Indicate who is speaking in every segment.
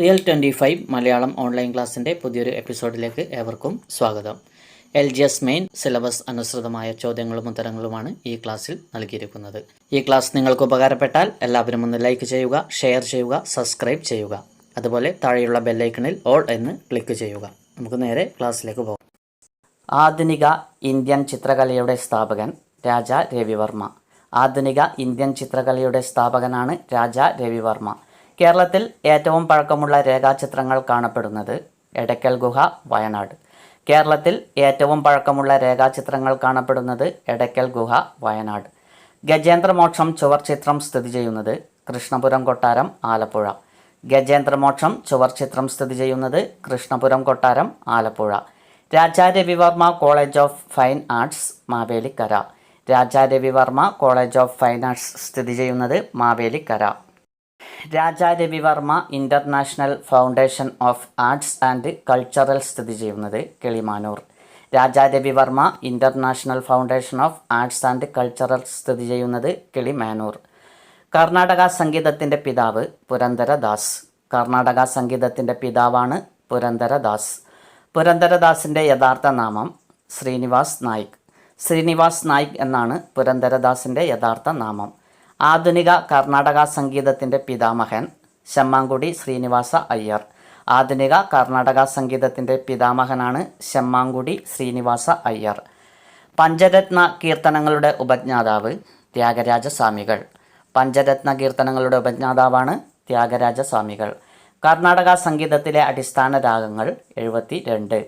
Speaker 1: Real twenty five Malayalam online ക്ലാസ്സിന്റെ പുതിയൊരു എപ്പിസോഡിലേക്ക് ഏവർക്കും സ്വാഗതം. L G S main syllabus അനുസൃതമായ ചോദ്യങ്ങളും ഉത്തരങ്ങളുമാണ് ഈ ക്ലാസ്സിൽ നൽകിയിരിക്കുന്നത്. ഈ ക്ലാസ് നിങ്ങൾക്ക് ഉപകാരപ്പെട്ടാൽ എല്ലാവരും ഒന്ന് ലൈക്ക് ചെയ്യുക ഷെയർ ചെയ്യുക സബ്സ്ക്രൈബ് ചെയ്യുക. അതുപോലെ താഴെയുള്ള ബെല്ലൈക്കണിൽ ഓൾ എന്ന് ക്ലിക്ക് ചെയ്യുക. നമുക്ക് നേരെ ക്ലാസ്സിലേക്ക് പോകാം. ആധുനിക ഇന്ത്യൻ ചിത്രകലയുടെ സ്ഥാപകൻ രാജ രവിവർമ്മ. ആധുനിക ഇന്ത്യൻ ചിത്രകലയുടെ സ്ഥാപകനാണ് രാജ രവിവർമ്മ. കേരളത്തിൽ ഏറ്റവും പഴക്കമുള്ള രേഖാചിത്രങ്ങൾ കാണപ്പെടുന്നത് എടക്കൽ ഗുഹ വയനാട്. കേരളത്തിൽ ഏറ്റവും പഴക്കമുള്ള രേഖാചിത്രങ്ങൾ കാണപ്പെടുന്നത് എടക്കൽ ഗുഹ വയനാട്. ഗജേന്ദ്രമോക്ഷം ചുവർ ചിത്രം സ്ഥിതി ചെയ്യുന്നത് കൃഷ്ണപുരം കൊട്ടാരം ആലപ്പുഴ. ഗജേന്ദ്രമോക്ഷം ചുവർ ചിത്രം സ്ഥിതി ചെയ്യുന്നത് കൃഷ്ണപുരം കൊട്ടാരം Alappuzha. Raja Ravivarma college of fine arts Mavelikkara. Raja Ravivarma college of fine arts സ്ഥിതി ചെയ്യുന്നത് Mavelikkara. Raja Varma international foundation of arts and cultural സ്ഥിതി ചെയ്യുന്നത് Kilimanoor. Raja Ravivarma international foundation of arts and cultural സ്ഥിതി ചെയ്യുന്നത് കിളിമാനൂർ. കർണാടക സംഗീതത്തിന്റെ പിതാവ് പുരന്ദരദാസ് കർണാടക സംഗീതത്തിന്റെ പിതാവാണ് പുരന്ദരദാസ് പുരന്ദരദാസിന്റെ യഥാർത്ഥ നാമം ശ്രീനിവാസ് നായിക്. ശ്രീനിവാസ് നായിക് എന്നാണ് പുരന്ദരദാസിന്റെ യഥാർത്ഥ നാമം. ആധുനിക കർണാടക സംഗീതത്തിന്റെ പിതാമഹൻ ശമ്മാങ്കുടി ശ്രീനിവാസ അയ്യർ. ആധുനിക കർണാടക സംഗീതത്തിന്റെ പിതാമഹനാണ് ശമ്മാങ്കുടി ശ്രീനിവാസ അയ്യർ. പഞ്ചരത്ന കീർത്തനങ്ങളുടെ ഉപജ്ഞാതാവ് ത്യാഗരാജ സ്വാമികൾ പഞ്ചരത്ന കീർത്തനങ്ങളുടെ ഉപജ്ഞാതാവാണ് ത്യാഗരാജ സ്വാമികൾ കർണാടക സംഗീതത്തിലെ അടിസ്ഥാന രാഗങ്ങൾ എഴുപത്തി രണ്ട്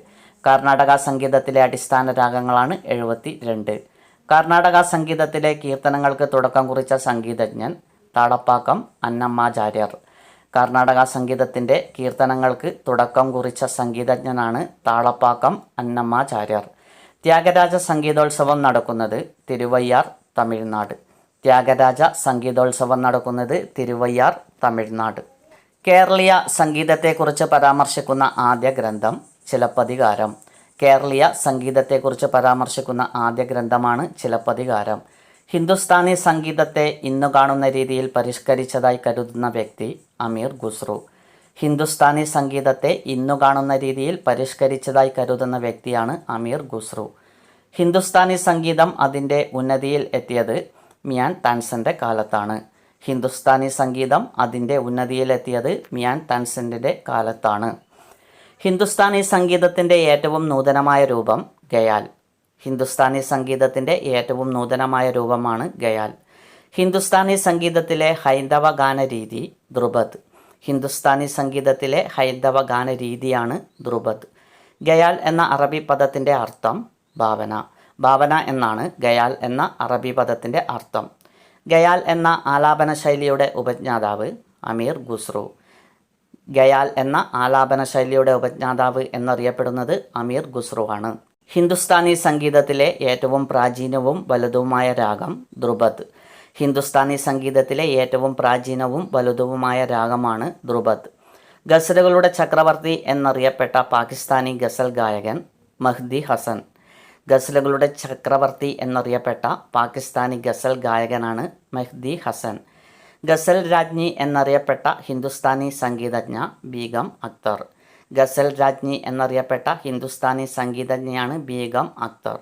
Speaker 1: കർണാടക സംഗീതത്തിലെ അടിസ്ഥാന രാഗങ്ങളാണ് എഴുപത്തി രണ്ട് കർണാടക സംഗീതത്തിലെ കീർത്തനങ്ങൾക്ക് തുടക്കം കുറിച്ച സംഗീതജ്ഞൻ താളപ്പാക്കം അന്നമ്മാചാര്യർ. കർണാടക സംഗീതത്തിന്റെ കീർത്തനങ്ങൾക്ക് തുടക്കം കുറിച്ച സംഗീതജ്ഞനാണ് താളപ്പാക്കം അന്നമ്മാചാര്യർ. ത്യാഗരാജ സംഗീതോത്സവം നടക്കുന്നത് തിരുവയ്യാർ തമിഴ്നാട്. ത്യാഗരാജ സംഗീതോത്സവം നടക്കുന്നത് തിരുവയ്യാർ തമിഴ്നാട്. കേരളീയ സംഗീതത്തെക്കുറിച്ച് പരാമർശിക്കുന്ന ആദ്യ ഗ്രന്ഥം ചിലപ്പതികാരം. കേരളീയ സംഗീതത്തെക്കുറിച്ച് പരാമർശിക്കുന്ന ആദ്യ ഗ്രന്ഥമാണ് ചിലപ്പതികാരം. ഹിന്ദുസ്ഥാനി സംഗീതത്തെ ഇന്നു കാണുന്ന രീതിയിൽ പരിഷ്കരിച്ചതായി കരുതുന്ന വ്യക്തി അമീർ ഖുസ്രു. ഹിന്ദുസ്ഥാനി സംഗീതത്തെ ഇന്നു കാണുന്ന രീതിയിൽ പരിഷ്കരിച്ചതായി കരുതുന്ന വ്യക്തിയാണ് അമീർ ഖുസ്രു. ഹിന്ദുസ്ഥാനി സംഗീതം അതിന്റെ ഉന്നതിയിൽ എത്തിയത് മിയാൻ താൻസന്റെ കാലത്താണ്. ഹിന്ദുസ്ഥാനി സംഗീതം അതിന്റെ ഉന്നതിയിലെത്തിയത് മിയാൻ താൻസന്റെ കാലത്താണ്. ഹിന്ദുസ്ഥാനി സംഗീതത്തിന്റെ ഏറ്റവും നൂതനമായ രൂപം ഗയാൽ. ഹിന്ദുസ്ഥാനി സംഗീതത്തിന്റെ ഏറ്റവും നൂതനമായ രൂപമാണ് ഗയാൽ. ഹിന്ദുസ്ഥാനി സംഗീതത്തിലെ ഹൈന്ദവ ഗാനരീതി ധ്രുപദ് ഹിന്ദുസ്ഥാനി സംഗീതത്തിലെ ഹൈന്ദവ ഗാനരീതിയാണ് ധ്രുപദ് ഗയാൽ എന്ന അറബി പദത്തിന്റെ അർത്ഥം ഭാവന. ഭാവന എന്നാണ് ഗയാൽ എന്ന അറബി പദത്തിന്റെ അർത്ഥം. ഗയാൽ എന്ന ആലാപന ശൈലിയുടെ ഉപജ്ഞാതാവ് അമീർ ഖുസ്രു. ഗയാൽ എന്ന ആലാപന ശൈലിയുടെ ഉപജ്ഞാതാവ് എന്നറിയപ്പെടുന്നത് അമീർ ഖുസ്രു ആണ്. ഹിന്ദുസ്ഥാനി സംഗീതത്തിലെ ഏറ്റവും പ്രാചീനവും വലുതുമായ രാഗം ദ്രുപദ്. ഹിന്ദുസ്ഥാനി സംഗീതത്തിലെ ഏറ്റവും പ്രാചീനവും വലുതുമായ രാഗമാണ് ദ്രുപദ്. ഗസലുകളുടെ ചക്രവർത്തി എന്നറിയപ്പെട്ട പാകിസ്ഥാനി ഗസൽ ഗായകൻ മഹ്ദി ഹസൻ. ഗസലുകളുടെ ചക്രവർത്തി എന്നറിയപ്പെട്ട പാകിസ്ഥാനി ഗസൽ ഗായകനാണ് മെഹ്ദി ഹസൻ. ഗസൽ രാജ്ഞി എന്നറിയപ്പെട്ട ഹിന്ദുസ്ഥാനി സംഗീതജ്ഞ ബീഗം അക്തർ. ഗസൽ രാജ്ഞി എന്നറിയപ്പെട്ട ഹിന്ദുസ്ഥാനി സംഗീതജ്ഞയാണ് ബീഗം അക്തർ.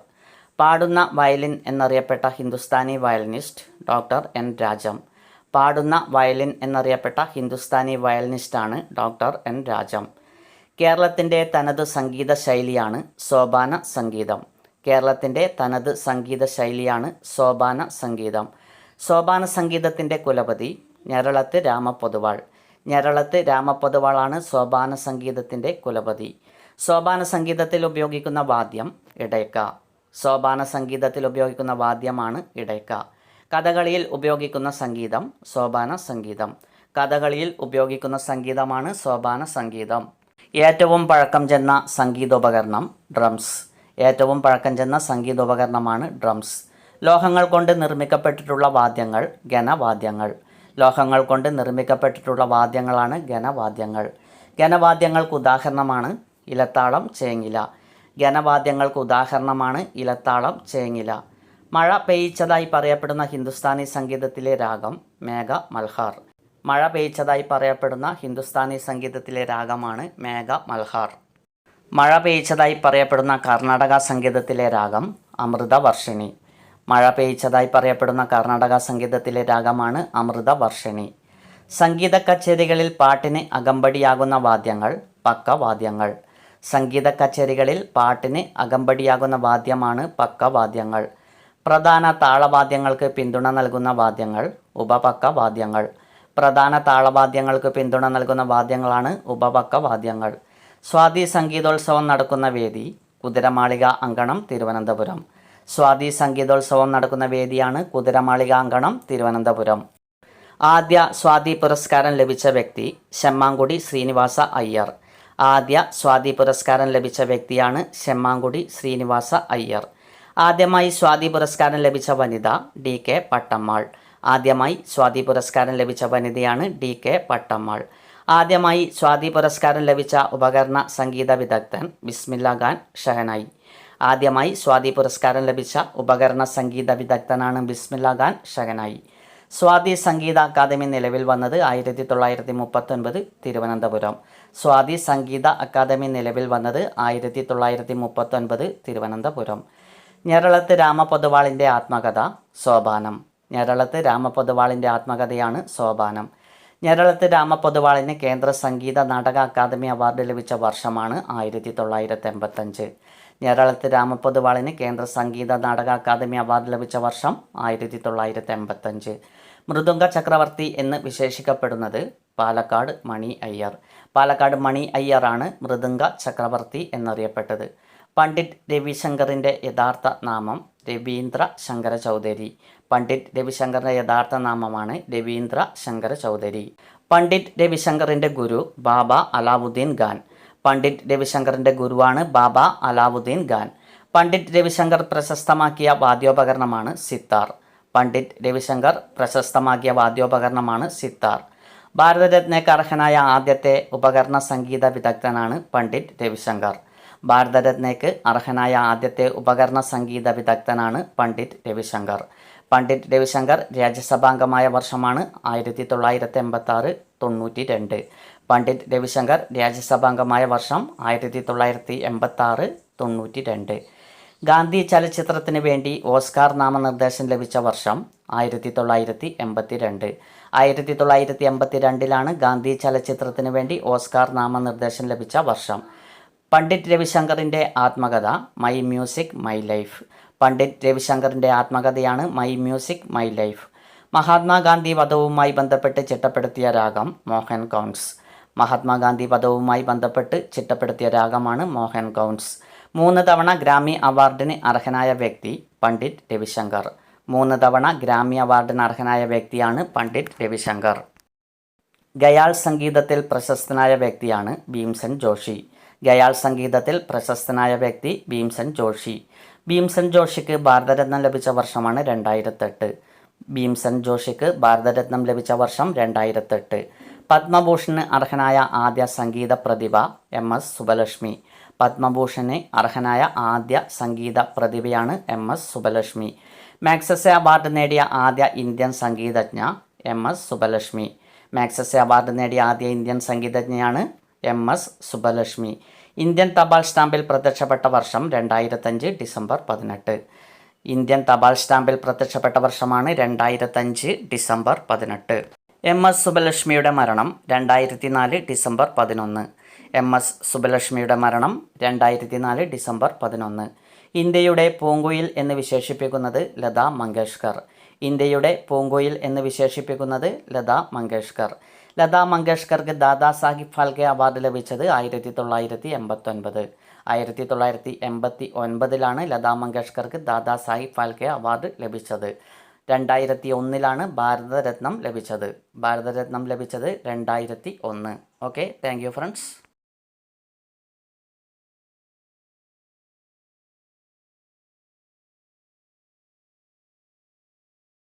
Speaker 1: പാടുന്ന violin എന്നറിയപ്പെട്ട Hindustani violinist doctor N Rajam. പാടുന്ന വയലിൻ എന്നറിയപ്പെട്ട ഹിന്ദുസ്ഥാനി വയലിനിസ്റ്റാണ് ഡോക്ടർ എൻ രാജം. കേരളത്തിന്റെ തനത് സംഗീത ശൈലിയാണ് സോപാന സംഗീതം. കേരളത്തിന്റെ തനത് സംഗീത ശൈലിയാണ് സോപാന സംഗീതം. സോപാന സംഗീതത്തിന്റെ കുലപതി ഞരളത്ത് രാമപൊതുവാൾ. ഞരളത്ത് രാമപൊതുവാളാണ് സോപാന സംഗീതത്തിന്റെ കുലപതി. സോപാന സംഗീതത്തിൽ ഉപയോഗിക്കുന്ന വാദ്യം ഇടയ്ക്ക. സോപാന സംഗീതത്തിൽ ഉപയോഗിക്കുന്ന വാദ്യമാണ് ഇടയ്ക്ക. കഥകളിയിൽ ഉപയോഗിക്കുന്ന സംഗീതം സോപാന സംഗീതം കഥകളിയിൽ ഉപയോഗിക്കുന്ന സംഗീതമാണ് സോപാന സംഗീതം ഏറ്റവും പഴക്കം ചെന്ന സംഗീതോപകരണം ഡ്രംസ്. ഏറ്റവും പഴക്കം ചെന്ന സംഗീതോപകരണമാണ് ഡ്രംസ്. ലോഹങ്ങൾ കൊണ്ട് നിർമ്മിക്കപ്പെട്ടിട്ടുള്ള വാദ്യങ്ങൾ ഘനവാദ്യങ്ങൾ. ലോഹങ്ങൾ കൊണ്ട് നിർമ്മിക്കപ്പെട്ടിട്ടുള്ള വാദ്യങ്ങളാണ് ഘനവാദ്യങ്ങൾ. ഘനവാദ്യങ്ങൾക്ക് ഉദാഹരണമാണ് ഇലത്താളം ചേങ്ങില. ഘനവാദ്യങ്ങൾക്ക് ഉദാഹരണമാണ് ഇലത്താളം ചേങ്ങില. മഴ പെയ്ച്ചതായി പറയപ്പെടുന്ന ഹിന്ദുസ്ഥാനി സംഗീതത്തിലെ രാഗം മേഘ മൽഹാർ. മഴ പെയ്ച്ചതായി പറയപ്പെടുന്ന ഹിന്ദുസ്ഥാനി സംഗീതത്തിലെ രാഗമാണ് മേഘ മൽഹാർ. മഴ പെയ്ച്ചതായി പറയപ്പെടുന്ന കർണാടക സംഗീതത്തിലെ രാഗം അമൃതവർഷിണി. മഴ പെയ്ച്ചതായി പറയപ്പെടുന്ന കർണാടക സംഗീതത്തിലെ രാഗമാണ് അമൃത വർഷിണി. സംഗീത കച്ചേരികളിൽ പാട്ടിന് അകമ്പടിയാകുന്ന വാദ്യങ്ങൾ പക്കവാദ്യങ്ങൾ സംഗീത കച്ചേരികളിൽ പാട്ടിന് അകമ്പടിയാകുന്ന വാദ്യമാണ് പക്കവാദ്യങ്ങൾ പ്രധാന താളവാദ്യങ്ങൾക്ക് പിന്തുണ നൽകുന്ന വാദ്യങ്ങൾ ഉപപക്ക വാദ്യങ്ങൾ. പ്രധാന താളവാദ്യങ്ങൾക്ക് പിന്തുണ നൽകുന്ന വാദ്യങ്ങളാണ് ഉപപക്ക വാദ്യങ്ങൾ. സ്വാതി സംഗീതോത്സവം നടക്കുന്ന വേദി കുതിരമാളിക അങ്കണം തിരുവനന്തപുരം. സ്വാതി സംഗീതോത്സവം നടക്കുന്ന വേദിയാണ് കുതിരമാളിക അങ്കണം തിരുവനന്തപുരം. ആദ്യ സ്വാതി പുരസ്കാരം ലഭിച്ച വ്യക്തി ശമ്മാങ്കുടി ശ്രീനിവാസ അയ്യർ. ആദ്യ സ്വാതി പുരസ്കാരം ലഭിച്ച വ്യക്തിയാണ് ശമ്മാങ്കുടി ശ്രീനിവാസ അയ്യർ. ആദ്യമായി സ്വാതി പുരസ്കാരം ലഭിച്ച വനിത ഡി കെ പട്ടമ്മാൾ. ആദ്യമായി സ്വാതി പുരസ്കാരം ലഭിച്ച വനിതയാണ് ഡി കെ പട്ടമ്മാൾ. ആദ്യമായി സ്വാതി പുരസ്കാരം ലഭിച്ച ഉപകരണ സംഗീത വിദഗ്ധൻ ബിസ്മില്ല ഖാൻ ഷഹനായി. ആദ്യമായി സ്വാതി പുരസ്കാരം ലഭിച്ച ഉപകരണ സംഗീത വിദഗ്ധനാണ് ബിസ്മില്ല ഖാൻ ഷഹനായി സ്വാതി സംഗീത അക്കാദമി നിലവിൽ വന്നത് ആയിരത്തി തൊള്ളായിരത്തി മുപ്പത്തൊൻപത് തിരുവനന്തപുരം. സ്വാതി സംഗീത അക്കാദമി നിലവിൽ വന്നത് ആയിരത്തി തൊള്ളായിരത്തി മുപ്പത്തൊൻപത് തിരുവനന്തപുരം. ഞരളത്ത് രാമപൊതുവാളിന്റെ ആത്മകഥ സോപാനം. ഞരളത്ത് രാമപൊതുവാളിന്റെ ആത്മകഥയാണ് സോപാനം. ഞരളത്ത് രാമപൊതുവാളിന് കേന്ദ്ര സംഗീത നാടക അക്കാദമി അവാർഡ് ലഭിച്ച വർഷമാണ് ആയിരത്തി തൊള്ളായിരത്തി എൺപത്തഞ്ച് ഞരളത്ത് രാമപൊതുവാളിന് കേന്ദ്ര സംഗീത നാടക അക്കാദമി അവാർഡ് ലഭിച്ച വർഷം ആയിരത്തി തൊള്ളായിരത്തി എൺപത്തഞ്ച്. മൃദുംഗ ചക്രവർത്തി എന്ന് വിശേഷിക്കപ്പെടുന്നത് പാലക്കാട് മണി അയ്യർ. പാലക്കാട് മണി അയ്യറാണ് മൃദുംഗ ചക്രവർത്തി എന്നറിയപ്പെട്ടത്. പണ്ഡിറ്റ് രവിശങ്കറിന്റെ യഥാർത്ഥ നാമം രവീന്ദ്ര ശങ്കര ചൗധരി. പണ്ഡിറ്റ് രവിശങ്കറിന്റെ യഥാർത്ഥ നാമമാണ് രവീന്ദ്ര ശങ്കര ചൗധരി. പണ്ഡിറ്റ് രവിശങ്കറിന്റെ ഗുരു ബാബ അലാവുദ്ദീൻ ഖാൻ. പണ്ഡിറ്റ് രവിശങ്കറിന്റെ ഗുരുവാണ് ബാബ അലാവുദ്ദീൻ ഖാൻ. പണ്ഡിറ്റ് രവിശങ്കർ പ്രശസ്തമാക്കിയ വാദ്യോപകരണമാണ് സിത്താർ. പണ്ഡിറ്റ് രവിശങ്കർ പ്രശസ്തമാക്കിയ വാദ്യോപകരണമാണ് സിത്താർ. ഭാരതരത്നയ്ക്ക് അർഹനായ ആദ്യത്തെ ഉപകരണ സംഗീത വിദഗ്ധനാണ് പണ്ഡിറ്റ് രവിശങ്കർ. ഭാരതരത്നയ്ക്ക് അർഹനായ ആദ്യത്തെ ഉപകരണ സംഗീത വിദഗ്ധനാണ് പണ്ഡിറ്റ് രവിശങ്കർ. പണ്ഡിറ്റ് രവിശങ്കർ രാജ്യസഭാംഗമായ വർഷമാണ് ആയിരത്തി തൊള്ളായിരത്തി എൺപത്തി ആറ് തൊണ്ണൂറ്റി രണ്ട്. പണ്ഡിറ്റ് രവിശങ്കർ രാജ്യസഭാംഗമായ വർഷം ആയിരത്തി തൊള്ളായിരത്തി എൺപത്തി ആറ് തൊണ്ണൂറ്റി രണ്ട് ഗാന്ധി ചലച്ചിത്രത്തിന് വേണ്ടി ഓസ്കാർ നാമനിർദ്ദേശം ലഭിച്ച വർഷം ആയിരത്തി തൊള്ളായിരത്തി എൺപത്തി രണ്ട് ആയിരത്തി തൊള്ളായിരത്തി എൺപത്തി രണ്ടിലാണ് ഗാന്ധി ചലച്ചിത്രത്തിന് വേണ്ടി ഓസ്കാർ നാമനിർദ്ദേശം ലഭിച്ച വർഷം. പണ്ഡിറ്റ് രവിശങ്കറിന്റെ ആത്മകഥ my music my life. Pandit രവിശങ്കറിന്റെ ആത്മകഥയാണ് my music my life. Mahatma Gandhi വധവുമായി ബന്ധപ്പെട്ട് ചിട്ടപ്പെടുത്തിയ രാഗം മോഹൻ കൗൺസ്. മഹാത്മാഗാന്ധി പദവുമായി ബന്ധപ്പെട്ട് ചിട്ടപ്പെടുത്തിയ രാഗമാണ് മോഹൻ കൗൺസ് മൂന്ന് തവണ ഗ്രാമി അവാർഡിന് അർഹനായ വ്യക്തി പണ്ഡിറ്റ് രവിശങ്കർ. മൂന്ന് തവണ ഗ്രാമി അവാർഡിന് അർഹനായ വ്യക്തിയാണ് പണ്ഡിറ്റ് രവിശങ്കർ. ഗയാൾ സംഗീതത്തിൽ പ്രശസ്തനായ വ്യക്തിയാണ് ഭീംസൻ ജോഷി. ഗയാൾ സംഗീതത്തിൽ പ്രശസ്തനായ വ്യക്തി ഭീംസൻ ജോഷി. ഭീംസൻ ജോഷിക്ക് ഭാരതരത്നം ലഭിച്ച വർഷമാണ് രണ്ടായിരത്തെട്ട്. ഭീംസൻ ജോഷിക്ക് ഭാരതരത്നം ലഭിച്ച വർഷം രണ്ടായിരത്തെട്ട്. പത്മഭൂഷണ് അർഹനായ ആദ്യ സംഗീത പ്രതിഭ എം എസ് സുബലക്ഷ്മി. പത്മഭൂഷന് അർഹനായ ആദ്യ സംഗീത പ്രതിഭയാണ് M S Subbalakshmi. Magsaysay award നേടിയ ആദ്യ Indian സംഗീതജ്ഞ M S Subbalakshmi. Magsaysay award നേടിയ ആദ്യ ഇന്ത്യൻ സംഗീതജ്ഞയാണ് എം എസ് സുബലക്ഷ്മി. ഇന്ത്യൻ തപാൽ സ്റ്റാമ്പിൽ പ്രത്യക്ഷപ്പെട്ട വർഷം രണ്ടായിരത്തഞ്ച് ഡിസംബർ പതിനെട്ട്. ഇന്ത്യൻ തപാൽ സ്റ്റാമ്പിൽ പ്രത്യക്ഷപ്പെട്ട വർഷമാണ് രണ്ടായിരത്തഞ്ച് ഡിസംബർ പതിനെട്ട്. എം എസ് സുബലക്ഷ്മിയുടെ മരണം രണ്ടായിരത്തി നാല് ഡിസംബർ പതിനൊന്ന്. എം എസ് സുബലക്ഷ്മിയുടെ മരണം രണ്ടായിരത്തി നാല് ഡിസംബർ പതിനൊന്ന്. ഇന്ത്യയുടെ പൂങ്കുയിൽ എന്ന് വിശേഷിപ്പിക്കുന്നത് ലതാ മങ്കേഷ്കർ. ഇന്ത്യയുടെ പൂങ്കുയിൽ എന്ന് വിശേഷിപ്പിക്കുന്നത് ലതാ മങ്കേഷ്കർ. ലതാ മങ്കേഷ്കർക്ക് ദാദാ സാഹിബ് ഫാൽക്കെ അവാർഡ് ലഭിച്ചത് ആയിരത്തി തൊള്ളായിരത്തി എൺപത്തൊൻപത് ആയിരത്തി തൊള്ളായിരത്തി എൺപത്തി ഒൻപതിലാണ് ലതാ മങ്കേഷ്കർക്ക് ദാദാ സാഹിബ് ഫാൽക്കെ അവാർഡ് ലഭിച്ചത്. രണ്ടായിരത്തി ഒന്നിലാണ് ഭാരതരത്നം ലഭിച്ചത്. ഭാരതരത്നം ലഭിച്ചത് രണ്ടായിരത്തി ഒന്ന് ഓക്കെ താങ്ക് യു ഫ്രണ്ട്സ്